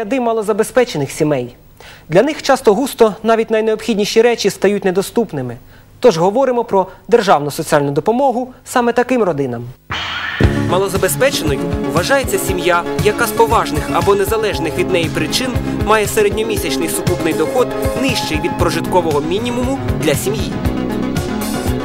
Ряди малозабезпечених сімей. Для них часто густо навіть найнеобхідніші речі стають недоступними. Тож говоримо про державну соціальну допомогу саме таким родинам. Малозабезпеченою вважається сім'я, яка з поважних або незалежних від неї причин має середньомісячний сукупний доход нижчий від прожиткового мінімуму для сім'ї.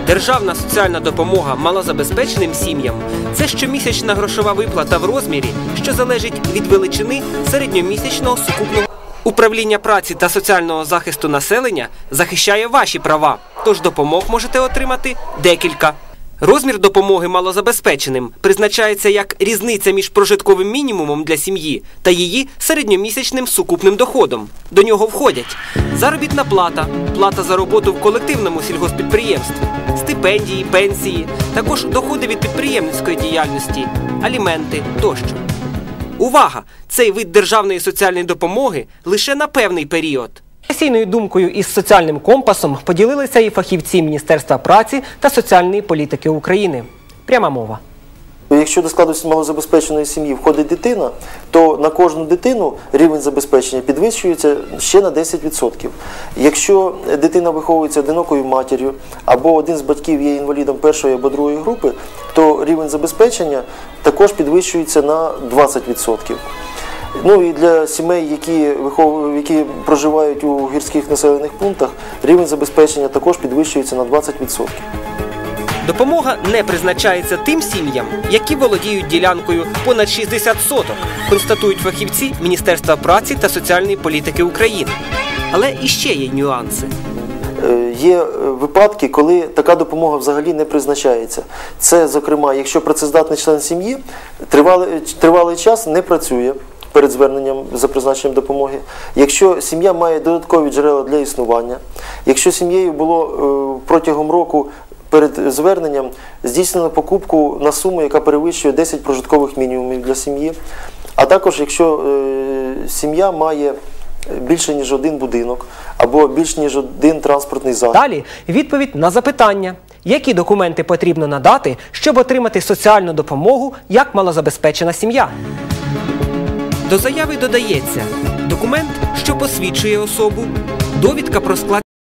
Державна соціальна допомога малозабезпеченим сім'ям це щомісячна грошова виплата в розмірі, що залежить від величини середньомісячного сукупного. Управління праці та соціального захисту населення захищає ваші права, тож допомог можете отримати декілька. Розмір допомоги малозабезпеченим призначається як різниця між прожитковим мінімумом для сім'ї та її середньомісячним сукупним доходом. До нього входять заробітна плата, плата за роботу в колективному сільгоспідприємстві, стипендії, пенсії, також доходи від підприємницької діяльності, аліменти тощо. Увага! Цей вид державної соціальної допомоги лише на певний період. Професійною думкою із соціальним компасом поділилися і фахівці Міністерства праці та соціальної політики України. Пряма мова. Якщо до складу малозабезпеченої сім'ї входить дитина, то на кожну дитину рівень забезпечення підвищується ще на 10%. Якщо дитина виховується одинокою матір'ю або один з батьків є інвалідом першої або другої групи, то рівень забезпечення також підвищується на 20%. Ну і для сімей, які вихов... які проживають у гірських населених пунктах, рівень забезпечення також підвищується на 20%. Допомога не призначається тим сім'ям, які володіють ділянкою понад 60 соток, констатують фахівці Міністерства праці та соціальної політики України. Але іще є нюанси. Е, Є е, випадки, коли така допомога взагалі не призначається. Це, зокрема, якщо працездатний член сім'ї тривалий, тривалий час не працює перед зверненням за призначенням допомоги, якщо сім'я має додаткові джерела для існування, якщо сім'єю було е, протягом року перед зверненням здійснено покупку на суму, яка перевищує 10 прожиткових мінімумів для сім'ї, а також якщо е, сім'я має більше ніж один будинок або більш ніж один транспортний засіб. Далі відповідь на запитання, які документи потрібно надати, щоб отримати соціальну допомогу як малозабезпечена сім'я. До заяви додається документ, що посвідчує особу, довідка про склад